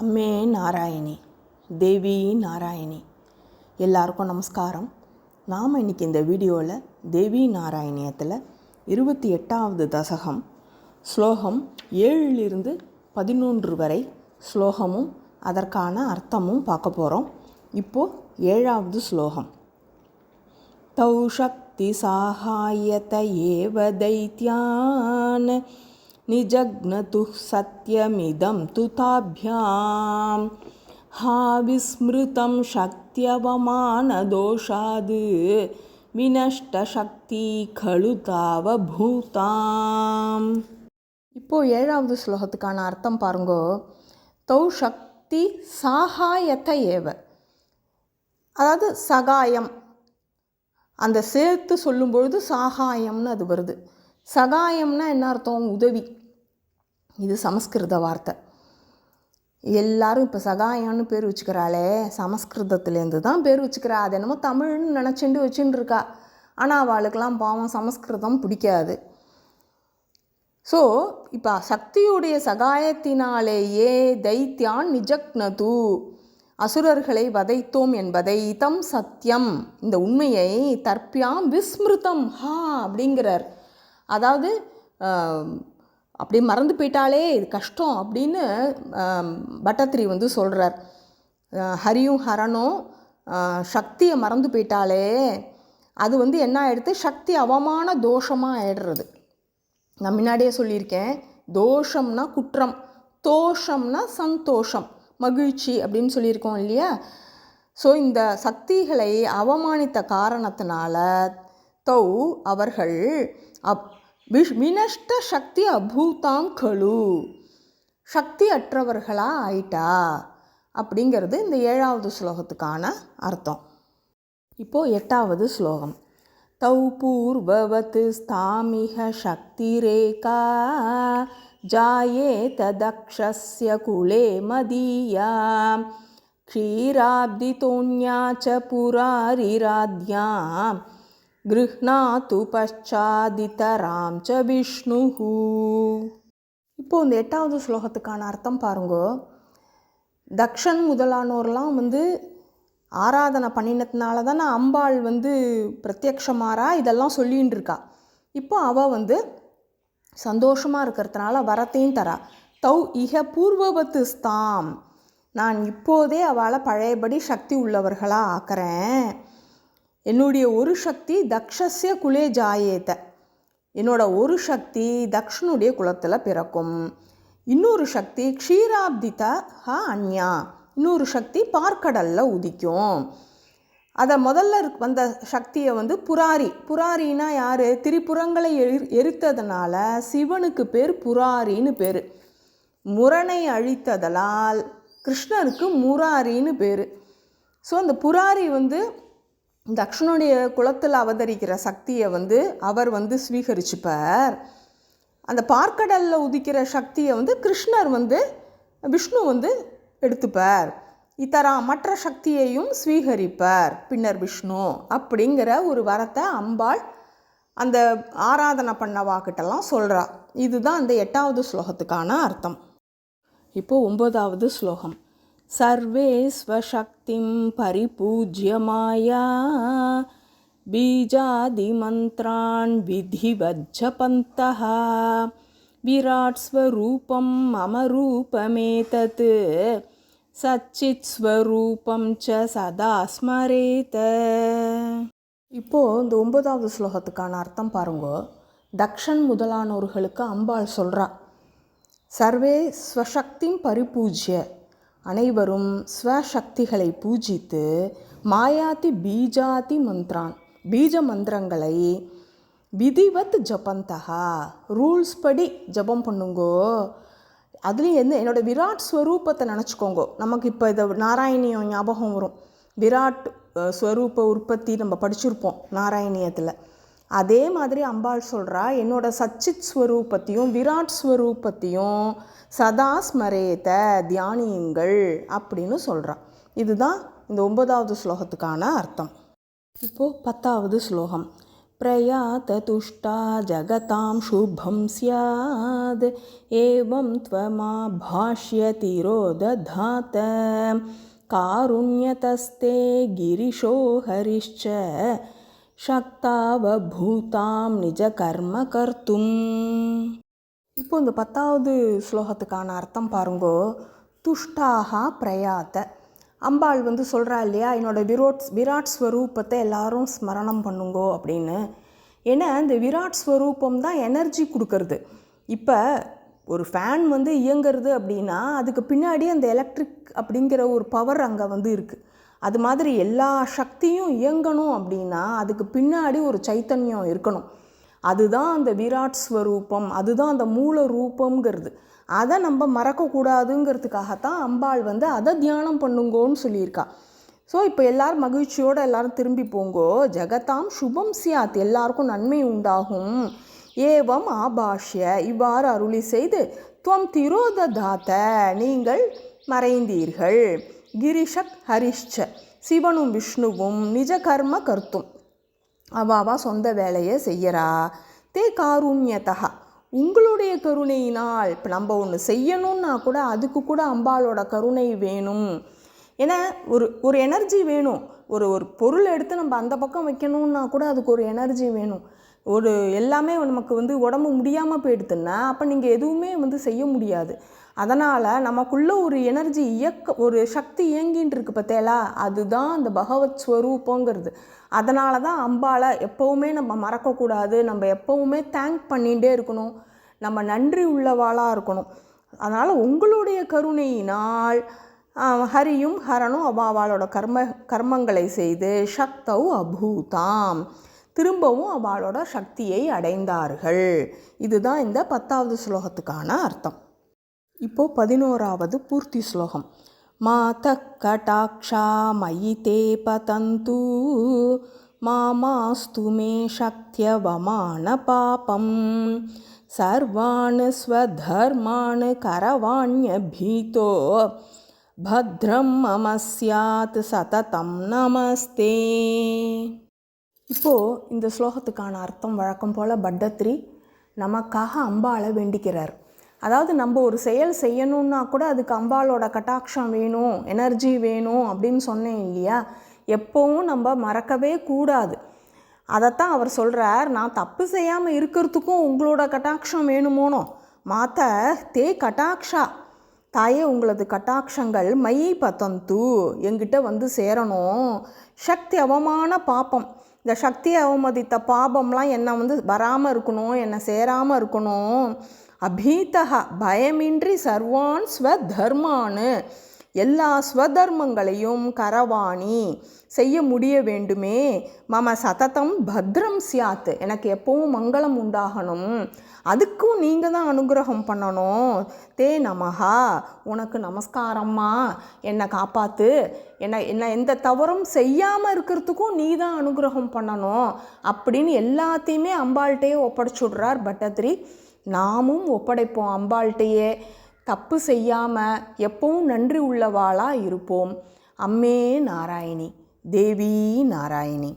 அம்மே நாராயணி தேவி நாராயணி. எல்லாருக்கும் நமஸ்காரம். நாம் இன்றைக்கி இந்த வீடியோவில் தேவி நாராயணியத்தில் இருபத்தி எட்டாவது தசகம் ஸ்லோகம் ஏழிலிருந்து பதினொன்று வரை ஸ்லோகமும் அதற்கான அர்த்தமும் பார்க்க போகிறோம் இப்போது ஏழாவது ஸ்லோகம். தௌ சக்தி சாகாயத ஏவ தைத்யான் निजग्नतुः सत्यमिदं तु ताभ्यां हा विस्मृतं शक्त्यवमानदोषाद् विनष्टशक्ति खलु तावभूताम् இப்போ ஏழாவது ஸ்லோகத்துக்கான அர்த்தம் பாருங்கோ தௌ சக்தி சாகாயத்த ஏவ அதாவது சகாயம் அந்த சேர்த்து சொல்லும்பொழுது சாகாயம்னு அது வருது சகாயம்னா என்ன அர்த்தம் உதவி இது சமஸ்கிருத வார்த்தை. எல்லாரும் இப்போ சகாயம்னு பேர் வச்சுக்கிறாளே சமஸ்கிருதத்துலேருந்து தான் பேர் வச்சுக்கிறா. அது என்னமோ தமிழ்னு நினச்சிண்டு வச்சுட்டு இருக்கா ஆனால் அவளுக்கெல்லாம் பாவம் சமஸ்கிருதம் பிடிக்காது. ஸோ இப்போ சக்தியுடைய சகாயத்தினாலேயே தைத்தியான் நிஜக்னது. அசுரர்களை வதைத்தோம் என்பதை இதம் சத்தியம் இந்த உண்மையை தற்பியாம் விஸ்மிருதம் ஹா அப்படிங்கிறார். அதாவது அப்படி மறந்து போயிட்டாலே இது கஷ்டம் அப்படின்னு பட்டத்திரி வந்து சொல்கிறார் ஹரியும் ஹரனும் சக்தியை மறந்து போயிட்டாலே அது வந்து என்ன ஆகிடுது சக்தி அவமான தோஷமாக ஆயிடுறது. நான் முன்னாடியே சொல்லியிருக்கேன் தோஷம்னா குற்றம் தோஷம்னா சந்தோஷம் மகிழ்ச்சி அப்படின்னு சொல்லியிருக்கோம் இல்லையா? ஸோ இந்த சக்திகளை அவமானித்த காரணத்தினால தௌ அவர்கள் அப் விஷ் வினஷ்ட சக்தி அபூதாம் கழு சக்தி அற்றவர்களாக ஆயிட்டா அப்படிங்கிறது இந்த ஏழாவது ஸ்லோகத்துக்கான அர்த்தம் இப்போது எட்டாவது ஸ்லோகம் तौ पूर्ववत् स्थामिह शक्तिरेका जायेत दक्षस्य कुले मदीया क्षीराब्दितोन्या च पुरारिराध्यां கிருஹ்ணாத்து பஷாதிதராம் ச விஷ்ணு இப்போ இந்த எட்டாவது ஸ்லோகத்துக்கான அர்த்தம் பாருங்கோ. தக்ஷன் முதலானோர்லாம் வந்து ஆராதனை பண்ணினதுனால தானே அம்பாள் வந்து பிரத்யக்ஷமாரா இதெல்லாம் சொல்லின்னு இருக்கா. இப்போ அவள் வந்து சந்தோஷமாக இருக்கிறதுனால வரத்தையும் தரா. தௌ இக பூர்வபத்து ஸ்தாம் நான் இப்போதே அவளை பழையபடி சக்தி உள்ளவர்களாக ஆக்கிறேன். என்னுடைய ஒரு சக்தி தக்ஷஸ்ய குலே ஜாயேத்த என்னோட ஒரு சக்தி தக்ஷனுடைய குலத்தில் பிறக்கும். இன்னொரு சக்தி க்ஷீராப்திதா ஹா அந்யா இன்னொரு சக்தி பார்க்கடலில் உதிக்கும். அதை முதல்ல வந்த சக்தியை வந்து புராரி. புராரினா யார்? திரிபுரங்களை எரி எரித்ததுனால சிவனுக்கு பேர் புராரின்னு பேர். முரணை அழித்ததலால் கிருஷ்ணருக்கு முராரின்னு பேர். ஸோ அந்த புராரி வந்து தக்ஷனுடைய குளத்தில் அவதரிக்கிற சக்தியை வந்து அவர் வந்து ஸ்வீகரிச்சுப்பார். அந்த பார்க்கடலில் உதிக்கிற சக்தியை வந்து கிருஷ்ணர் வந்து விஷ்ணு வந்து எடுத்துப்பார். இத்தரா மற்ற சக்தியையும் ஸ்வீகரிப்பார். பின்னர் விஷ்ணு அப்படிங்கிற ஒரு வரத்தை அம்பாள் அந்த ஆராதனை பண்ண வாக்கிட்டெல்லாம் சொல்கிறா இதுதான் அந்த எட்டாவது ஸ்லோகத்துக்கான அர்த்தம். இப்போது ஒம்பதாவது ஸ்லோகம். சர்வே ஸ்வசக்திம் பரிபூஜ்ய மாயா बीजादिमन्त्रान् विधिवज्जपन्तः विराट् स्वरूपं मम रूपमेतत् சச்சித்ஸ்வரூபம் ச சதா ஸ்மரேத இப்போது இந்த ஒன்பதாவது ஸ்லோகத்துக்கான அர்த்தம் பாருங்கோ தக்ஷன் முதலானோர்களுக்கு அம்பாள் சொல்கிறா சர்வே ஸ்வசக்திம் பரிபூஜ்ய அனைவரும் ஸ்வசக்திகளை பூஜித்து மாயாதி பீஜாதி மந்த்ரான் பீஜ மந்திரங்களை விதிவத் ஜபந்தகா ரூல்ஸ் படி ஜபம் பண்ணுங்கோ. அதுலேயும் என்ன என்னோடய விராட் ஸ்வரூபத்தை நினச்சிக்கோங்கோ. நமக்கு இப்போ இதை நாராயணியம் ஞாபகம் வரும். விராட் ஸ்வரூப உற்பத்தி நம்ம படிச்சிருப்போம் நாராயணியத்தில். அதே மாதிரி அம்பாள் சொல்கிறா என்னோட சச்சித் ஸ்வரூபத்தையும் விராட் ஸ்வரூபத்தையும் சதா ஸ்மரேத தியானியுங்கள் அப்படின்னு சொல்கிறா இதுதான் இந்த ஒன்பதாவது ஸ்லோகத்துக்கான அர்த்தம் இப்போது பத்தாவது ஸ்லோகம் प्रयाततुष्टा जगतां शुभं स्याद् एवं त्वमाभाष्यतिरोदधात कारुण्यतस्ते गिरिशो हरिश्च சக்தாவபூதாம் நிஜ கர்ம கர்த்தும். இப்போ இந்த பத்தாவது ஸ்லோகத்துக்கான அர்த்தம் பாருங்கோ. துஷ்டாகா பிரயாத்த. அம்பாள் வந்து சொல்கிறா இல்லையா என்னோட விரோட் விராட் ஸ்வரூபத்தை எல்லாரும் ஸ்மரணம் பண்ணுங்கோ அப்படின்னு. ஏன்னா இந்த விராட் ஸ்வரூபம் தான் எனர்ஜி கொடுக்கறது. இப்போ ஒரு ஃபேன் வந்து இயங்குறது அப்படின்னா அதுக்கு பின்னாடி அந்த எலக்ட்ரிக் அப்படிங்கிற ஒரு பவர் அங்கே வந்து இருக்குது அது மாதிரி எல்லா சக்தியும் இயங்கணும் அப்படின்னா அதுக்கு பின்னாடி ஒரு சைத்தன்யம் இருக்கணும். அதுதான் அந்த விராட் ஸ்வரூபம் அதுதான் அந்த மூல ரூபங்கிறது அதை நம்ம மறக்கக்கூடாதுங்கிறதுக்காகத்தான் அம்பாள் வந்து அதை தியானம் பண்ணுங்கோன்னு சொல்லியிருக்கா. ஸோ இப்போ எல்லாரும் மகிழ்ச்சியோடு எல்லாரும் திரும்பி போங்கோ. ஜெகதாம் சுபம் சியாத். எல்லாருக்கும் நன்மை உண்டாகும். ஏவம் ஆபாஷ்ய. இவ்வாறு அருளி செய்து துவம் திரோததாத்த. நீங்கள் மறைந்தீர்கள். கிரிஷக் ஹரிஷ்ச. சிவனும் விஷ்ணுவும் நிஜ கர்ம கர்த்தும். அவாவா சொந்த வேலையை செய்யறா. தே காருண்யதா உங்களுடைய கருணையினால் இப்போ நம்ம ஒன்று செய்யணும்னா கூட அதுக்கு கூட அம்பாளோட கருணை வேணும். ஏன்னா ஒரு ஒரு எனர்ஜி வேணும். ஒரு ஒரு பொருள் எடுத்து நம்ம அந்த பக்கம் வைக்கணும்னா கூட அதுக்கு ஒரு எனர்ஜி வேணும். ஒரு எல்லாமே நமக்கு வந்து உடம்பு முடியாமல் போயிடுதுன்னா அப்போ நீங்கள் எதுவுமே வந்து செய்ய முடியாது. அதனால் நமக்குள்ளே ஒரு எனர்ஜி இயக்க ஒரு சக்தி இயங்கின்னு இருக்கு பார்த்தேலா அதுதான் அந்த பகவத் ஸ்வரூபங்கிறது. அதனால தான் அம்பாளை எப்போவுமே நம்ம மறக்கக்கூடாது. நம்ம எப்போவுமே தேங்க் பண்ணிகிட்டே இருக்கணும். நம்ம நன்றி உள்ளவாளாக இருக்கணும். அதனால் உங்களுடைய கருணையினால் ஹரியும் ஹரனும் அபாவாளோட கர்ம கர்மங்களை செய்து சக்தௌ அபூதாம். திரும்பவும் அவளோட சக்தியை அடைந்தார்கள். இதுதான் இந்த பத்தாவது ஸ்லோகத்துக்கான அர்த்தம். இப்போ பதினோராவது பூர்த்தி ஸ்லோகம். மாத கட்டாட்சா மயி தே பதந்து மாமாஸ்து மே சக்தியவமான பாபம். சர்வான் ஸ்வதர்மான் கரவாண்யபீதோ பத்ரம் மம ஸ்யாத் சததம் நமஸ்தே இப்போது இந்த ஸ்லோகத்துக்கான அர்த்தம் வழக்கம் போல் பட்டத்ரி நமக்காக அம்பாளை வேண்டிக்கிறார். அதாவது நம்ம ஒரு செயல் செய்யணுன்னா கூட அதுக்கு அம்பாளோட கட்டாட்சம் வேணும் எனர்ஜி வேணும் அப்படின்னு சொன்னேன் இல்லையா? எப்போவும் நம்ம மறக்கவே கூடாது. அதைத்தான் அவர் சொல்கிறார் நான் தப்பு செய்யாமல் இருக்கிறதுக்கும் உங்களோட கட்டாட்சம் வேணுமோனோ? மாத்த தே கட்டாட்சா தாயே உங்களது கட்டாட்சங்கள் மையை பத்தந்து எங்கிட்ட வந்து சேரணும். சக்தி அவமான பாப்பம். இந்த சக்தியை அவமதித்த பாபம்லாம் என்னை வந்து வராமல் இருக்கணும் என்னை சேராமல் இருக்கணும். அபீதகா பயமின்றி சர்வான் ஸ்வதர்மானு. எல்லா ஸ்வதர்மங்களையும் கரவாணி செய்ய முடிய வேண்டுமே. மம சததம் பத்ரம் சியாத் எனக்கு எப்பவும் மங்களம் உண்டாகணும். அதுக்கும் நீங்கள் தான் அனுகிரகம் பண்ணணும். தே நமகா உனக்கு நமஸ்காரம்மா. என்னை காப்பாற்று என்னை என்னை எந்த தவறும் செய்யாமல் இருக்கிறதுக்கும் நீ தான் அனுகிரகம் பண்ணணும். அப்படின்னு எல்லாத்தையுமே அம்பாள்கிட்டயே ஒப்படைச்சுடுறார் பட்டத்ரி. நாமும் ஒப்படைப்போம் அம்பாள்கிட்டயே. தப்பு செய்யாமல் எப்பவும் நன்றி உள்ளவாளாக இருப்போம். அம்மே நாராயணி தேவி நாராயணி.